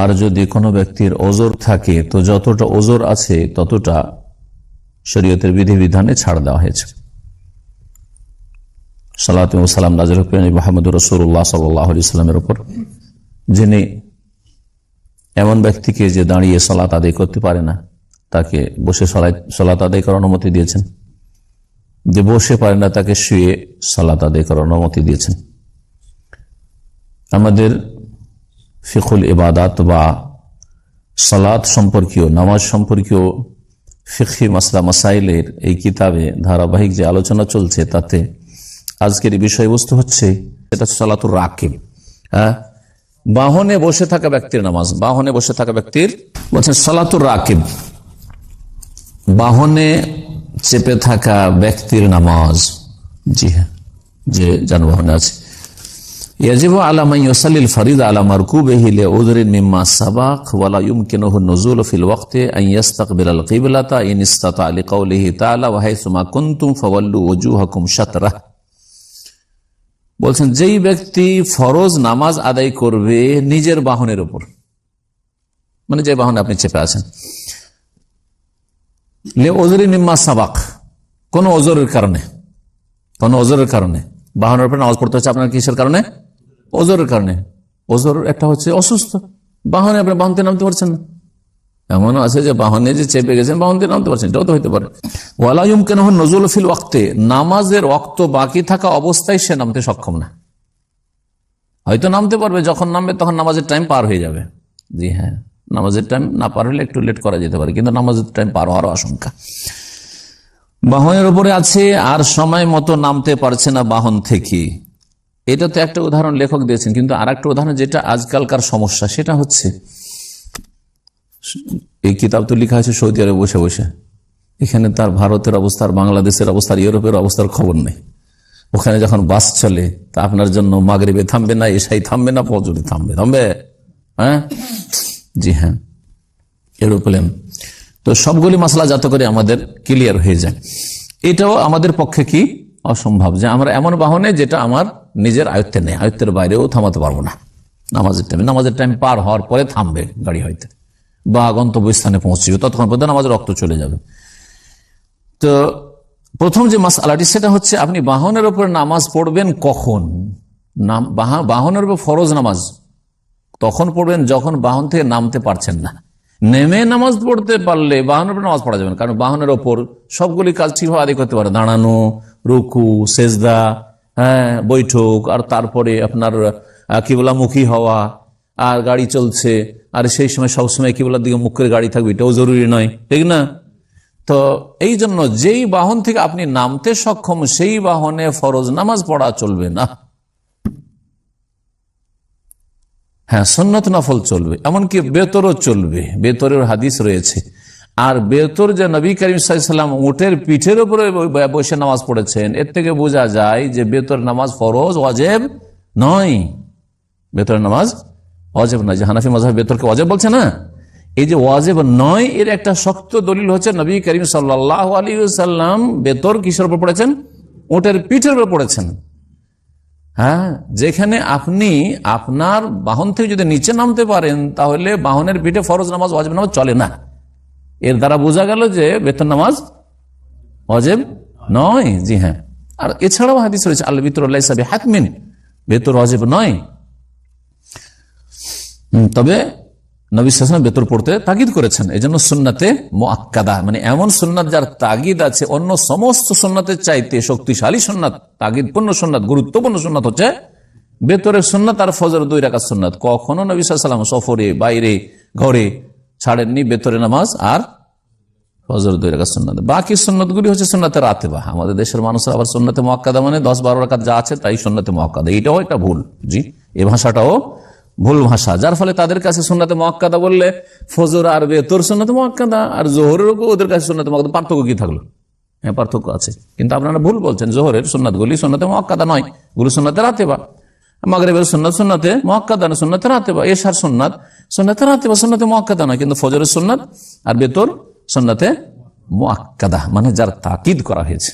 আর যদি কোনো ব্যক্তির ওজোর থাকে, তো যতটা ওজোর আছে, ততটা শরীয়তের বিধিবিধানে ছাড় দেওয়া হয়েছে। সালাম নাজর মাহমুদ রসুল্লাহ সাল্লামের ওপর যিনি এমন ব্যক্তিকে যে দাঁড়িয়ে সলাত আদায় করতে পারে না, তাকে বসে সলাত আদায় করার অনুমতি দিয়েছেন। যে বসে পারে না, তাকে শুয়ে সলাত আদায় করার অনুমতি দিয়েছেন। আমাদের ফিকুল ইবাদাত বা সালাত সম্পর্কীয়, নামাজ সম্পর্কীয় ফিখি মাসলা, মাসাইলের এই কিতাবে ধারাবাহিক যে আলোচনা চলছে তাতে আজকের বিষয়বস্তু হচ্ছে এটা সালাতুর রাকিব। হ্যাঁ? বাহনে বসে থাকা ব্যক্তির নামাজ, বাহনে বসে থাকা ব্যক্তির বলছেন সালাতুর রাকিব। বাহনে চেপে থাকা ব্যক্তির নামাজ, জি হ্যাঁ যে যানবাহনে আছে। ইয়াজিব আলামাই ওসালিল ফরিদ আলামার কুবেহিলে উদরিন মিম্মা সাবাক ওয়ালা ইউমকিনুহু নুজুল ফিল ওয়াক্তে আন ইয়াস্তাকবিলাল কিবলাতা ইন ইসতাতা লিকাউলিহি তাআলা ওয়া হাইসুমা কুনতুম ফাওয়াল্লু ওজুহাকুম শাতরা বলছেন যেই ব্যক্তি ফরজ নামাজ আদায় করবে নিজের বাহনের উপর মানে যে বাহনে আপনি চেপে আছেন লে ওজরি মিম্মা সাবাক কোনো ওজরের কারণে কোনো ওজরের কারণে বাহনের উপরে নামাজ পড়তে হচ্ছে আপনার কিসের কারণে ওজোরের কারণে। ওজোর একটা হচ্ছে অসুস্থ। বাহনে আপনি বাহনতে নামতে পারছেন না। এমনও আছে যে বাহনে যে চেপে গেছেন, বাহনতে নামতে পারছেন এটাও তো হইতে পারে। ওয়ালাইম কেন নজরুল ফিল ওয়াক্তে। নামাজের অক্ত বাকি থাকা অবস্থায় সে নামতে সক্ষম না। হয়তো নামতে পারবে, যখন নামবে তখন নামাজের টাইম পার হয়ে যাবে। জি হ্যাঁ নামাজের টাইম না পার হলে একটু লেট করা যেতে পারে, কিন্তু নামাজের টাইম পার হওয়ার আশঙ্কা। বাহনের উপরে আছে, আর সময় মতো নামতে পারছে না বাহন থেকে। এটা তো একটা উদাহরণ লেখক দিয়েছেন, কিন্তু আর একটা উদাহরণ যেটা আজকালকার সমস্যা, সেটা হচ্ছে, এই কিতাব তো লেখা আছে সৌদি আরবে বসে বসে। এখানে তার ভারতের অবস্থা বাংলাদেশের অবস্থা ইউরোপের অবস্থার খবর নেই। ওখানে যখন বাস চলে, তা আপনার জন্য মাগরিবে থামবে না এসাই থামবে না পজরে থামবে। থামবে? হ্যাঁ? জি হ্যাঁ। এরোপ্লেন। তো সবগুলি মশলা যাতে করে আমাদের ক্লিয়ার হয়ে যায়। এটাও আমাদের পক্ষে কি? অসম্ভব যে আমরা এমন বাহনে যেটা আমার নিজের আয়ত্তে নেই, আয়ত্তের বাইরেও থামাতে পারব না। নামাজের টাইমে নামাজের টাইম পার হওয়ার পরে থামবে গাড়ি হয়তো বা গন্তব্যস্থানে পৌঁছবে, ততক্ষণ পর্যন্ত আমাদের রক্ত চলে যাবে। তো প্রথম যে মাস আলাটি সেটা হচ্ছে আপনি বাহনের উপরে নামাজ পড়বেন কখন? বাহনের উপর ফরজ নামাজ তখন পড়বেন যখন বাহন থেকে নামতে পারছেন না। নেমে নামাজ পড়তে পারলে বাহনের উপর নামাজ পড়া যাবে না, কারণ বাহনের ওপর সবগুলি কাজ ঠিকভাবে আদি করতে পারে, দাঁড়ানো রুকু, সেজদা হ্যাঁ বৈঠক, আর তারপরে আপনার কিবলামুখী হওয়া, আর গাড়ি চলছে, আর সেই সময় সবসময় কিবলার দিকে মুখ করে গাড়ি থাকবে, এটাও জরুরি নয়, ঠিক না? তো এই জন্য যেই বাহন থেকে আপনি নামতে সক্ষম, সেই বাহনে ফরজ নামাজ পড়া চলবে না। হ্যাঁ সন্ন্যত নফল চলবে, এমনকি বেতরও চলবে, বেতরের হাদিস রয়েছে। আর বেতর যে নবী করিম সাল্লাম উটের পিঠের উপরে বসে নামাজ পড়েছেন, এর থেকে বোঝা যায় যে বেতর নামাজ ফরজ অজেব নয়। বেতর নামাজ অজেব নয়। যে হানাফি মজাহ বেতরকে অজেব বলছে না? এই যে ওয়াজেব নয়, এর একটা শক্ত দলিল হচ্ছে নবী করিম সাল্লাহ আলী সাল্লাম বেতর কিসের উপর পড়েছেন? উটের পিঠের উপর পড়েছেন। হ্যাঁ যেখানে আপনি আপনার বাহন থেকে যদি নিচে নামতে পারেন, তাহলে বাহনের পিঠে ফরজ নামাজ, ওয়াজেব নামাজ চলে না। এর দ্বারা বোঝা গেল যে বেতন নামাজ অজেব নয়। জি হ্যাঁ। আর এছাড়াও হাদিস রয়েছে আল্লাহ বিতরুল্লাহ সাহেব হাতমিন বেতর অজেব নয়। তবে নবী বেতর পড়তে তাগিদ করেছেন। এই জন্য সুন্নাতে মোয়াক্কাদা মানে এমন সুন্নাত যার তাগিদ আছে, অন্য সমস্ত সুন্নাতের চাইতে শক্তিশালী সুন্নাত তাগিদ পূর্ণ সুন্নাত, গুরুত্বপূর্ণ সুন্নাত হচ্ছে বেতরের সুন্নাত আর ফজর দুই রাখার সুন্নাত। কখনো নবী সাল্লাম সফরে, বাইরে, ঘরে ছাড়েননি বেতরে নামাজ আর ফজর দুই রাখার সুন্নাত। বাকি সুন্নত গুলি হচ্ছে সুন্নাতে রাতে বা আমাদের দেশের মানুষের আবার সুন্নাতে মহাক্কাদা মানে দশ বারো রাখাত যা আছে তাই সুন্নাতে মহাক্কাদা এটাও একটা ভুল, জি? এ ভাষাটাও ভুল ভাষা। যার ফলে তাদের কাছে সুন্নাতে মহাক্কাদা বললে ফজর আর বেতর সুন্নাতে মহাক্কাদা আর জোহরের ওদের কাছে সুন্নাতে মহাক্কাদা পার্থক্য কি থাকল? হ্যাঁ পার্থক্য আছে। কিন্তু আপনারা ভুল বলছেন, জোহরের সুন্নাত গুলি সুন্নাতে মহাক্কাদা নয় গুরু সুন্নাতে রাতে বা মাগরেবের সুন্নাত সুন্নাতে মহাক্কাদা না সুন্নাতে রাতে বা এসার সুন্নাত। সুন্নাতে রাতে বা সুন্নাতে মহাক্কাদা নয়, কিন্তু ফজরের সুন্নাত আর বেতর সুন্নাতে মোয়াক্কাদা মানে যার তাকিদ করা হয়েছে।